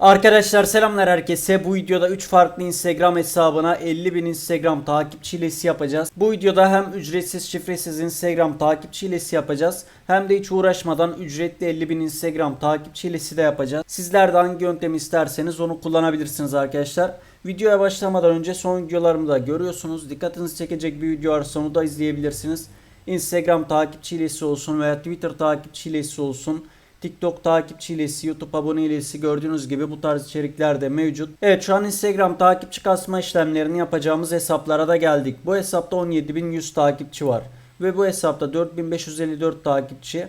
Arkadaşlar selamlar herkese. Bu videoda 3 farklı Instagram hesabına 50.000 Instagram takipçi hilesi yapacağız. Bu videoda hem ücretsiz şifresiz Instagram takipçi hilesi yapacağız. Hem de hiç uğraşmadan ücretli 50.000 Instagram takipçi hilesi de yapacağız. Sizler de hangi yöntemi isterseniz onu kullanabilirsiniz arkadaşlar. Videoya başlamadan önce son videolarımı da görüyorsunuz. Dikkatinizi çekecek bir video varsa onu da izleyebilirsiniz. Instagram takipçi hilesi olsun veya Twitter takipçi hilesi olsun. TikTok takipçi hilesi, YouTube abone hilesi gördüğünüz gibi bu tarz içerikler de mevcut. Evet şu an Instagram takipçi kasma işlemlerini yapacağımız hesaplara da geldik. Bu hesapta 17.100 takipçi var. Ve bu hesapta 4554 takipçi.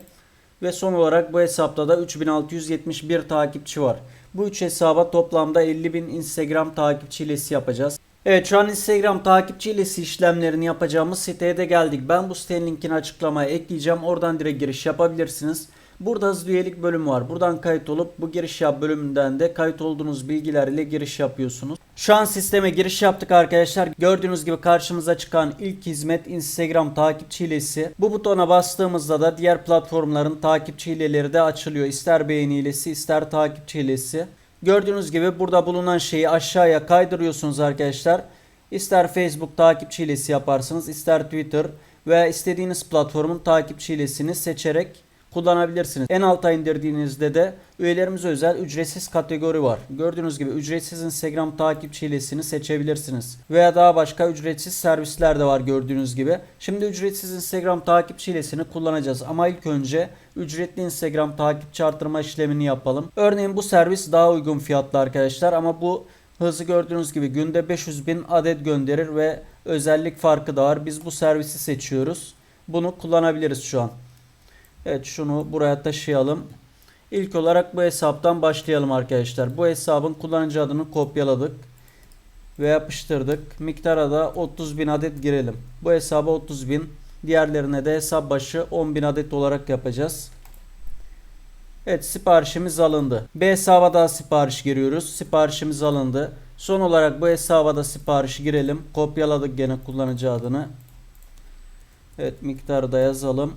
Ve son olarak bu hesapta da 3671 takipçi var. Bu üç hesaba toplamda 50.000 Instagram takipçi hilesi yapacağız. Evet şu an Instagram takipçi hilesi işlemlerini yapacağımız siteye de geldik. Ben bu sitenin linkini açıklamaya ekleyeceğim. Oradan direkt giriş yapabilirsiniz. Burada hızlı üyelik bölümü var. Buradan kayıt olup bu giriş yap bölümünden de kayıt olduğunuz bilgiler ile giriş yapıyorsunuz. Şu an sisteme giriş yaptık arkadaşlar. Gördüğünüz gibi karşımıza çıkan ilk hizmet Instagram takipçi hilesi. Bu butona bastığımızda da diğer platformların takipçi hileleri de açılıyor. İster beğeni hilesi ister takipçi hilesi. Gördüğünüz gibi burada bulunan şeyi aşağıya kaydırıyorsunuz arkadaşlar. İster Facebook takipçi hilesi yaparsınız, ister Twitter veya istediğiniz platformun takipçi hilesini seçerek kullanabilirsiniz. En alta indirdiğinizde de üyelerimize özel ücretsiz kategori var. Gördüğünüz gibi ücretsiz Instagram takipçi hilesini seçebilirsiniz. Veya daha başka ücretsiz servisler de var gördüğünüz gibi. Şimdi ücretsiz Instagram takipçi hilesini kullanacağız. Ama ilk önce ücretli Instagram takipçi artırma işlemini yapalım. Örneğin bu servis daha uygun fiyatlı arkadaşlar ama bu hızı gördüğünüz gibi günde 500 bin adet gönderir ve özellik farkı da var. Biz bu servisi seçiyoruz. Bunu kullanabiliriz şu an. Evet şunu buraya taşıyalım. İlk olarak bu hesaptan başlayalım arkadaşlar. Bu hesabın kullanıcı adını kopyaladık. Ve yapıştırdık. Miktara da 30 bin adet girelim. Bu hesaba 30 bin. Diğerlerine de hesap başı 10 bin adet olarak yapacağız. Evet siparişimiz alındı. B hesaba da sipariş giriyoruz. Siparişimiz alındı. Son olarak bu hesaba da sipariş girelim. Kopyaladık gene kullanıcı adını. Evet miktarı da yazalım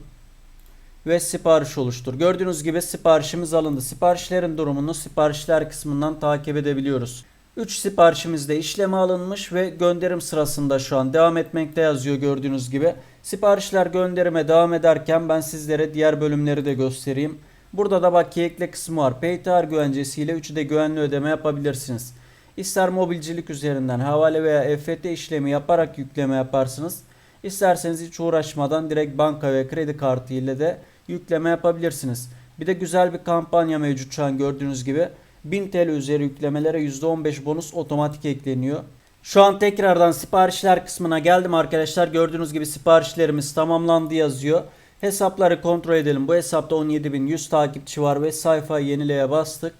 ve sipariş oluştur. Gördüğünüz gibi siparişimiz alındı. Siparişlerin durumunu siparişler kısmından takip edebiliyoruz. 3 siparişimiz de işleme alınmış ve gönderim sırasında şu an devam etmekte yazıyor gördüğünüz gibi. Siparişler gönderime devam ederken ben sizlere diğer bölümleri de göstereyim. Burada da bakiye ekle kısmı var. PayTar güvencesiyle 3'ü de güvenli ödeme yapabilirsiniz. İster mobilcilik üzerinden havale veya EFT işlemi yaparak yükleme yaparsınız. İsterseniz hiç uğraşmadan direkt banka ve kredi kartı ile de yükleme yapabilirsiniz. Bir de güzel bir kampanya mevcut şu an gördüğünüz gibi. 1000 TL üzeri yüklemelere %15 bonus otomatik ekleniyor. Şu an tekrardan siparişler kısmına geldim arkadaşlar. Gördüğünüz gibi siparişlerimiz tamamlandı yazıyor. Hesapları kontrol edelim. Bu hesapta 17.100 takipçi var ve sayfayı yenileye bastık.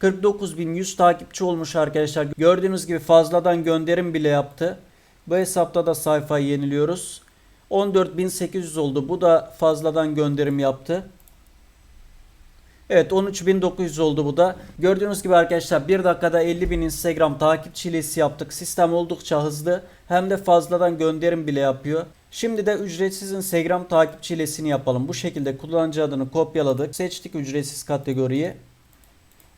49.100 takipçi olmuş arkadaşlar. Gördüğünüz gibi fazladan gönderim bile yaptı. Bu hesapta da sayfayı yeniliyoruz. 14.800 oldu. Bu da fazladan gönderim yaptı. Evet 13.900 oldu bu da. Gördüğünüz gibi arkadaşlar 1 dakikada 50.000 Instagram takipçilesi yaptık. Sistem oldukça hızlı. Hem de fazladan gönderim bile yapıyor. Şimdi de ücretsiz Instagram takipçilesini yapalım. Bu şekilde kullanıcı adını kopyaladık. Seçtik ücretsiz kategoriyi.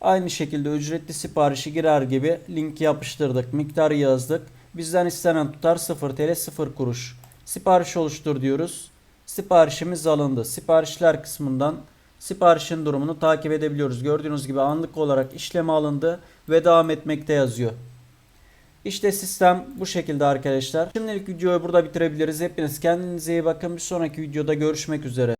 Aynı şekilde ücretli siparişi girer gibi linki yapıştırdık. Miktarı yazdık. Bizden istenen tutar 0 TL 0 kuruş. Sipariş oluştur diyoruz. Siparişimiz alındı. Siparişler kısmından siparişin durumunu takip edebiliyoruz. Gördüğünüz gibi anlık olarak işleme alındı ve devam etmekte yazıyor. İşte sistem bu şekilde arkadaşlar. Şimdilik videoyu burada bitirebiliriz. Hepiniz kendinize iyi bakın. Bir sonraki videoda görüşmek üzere.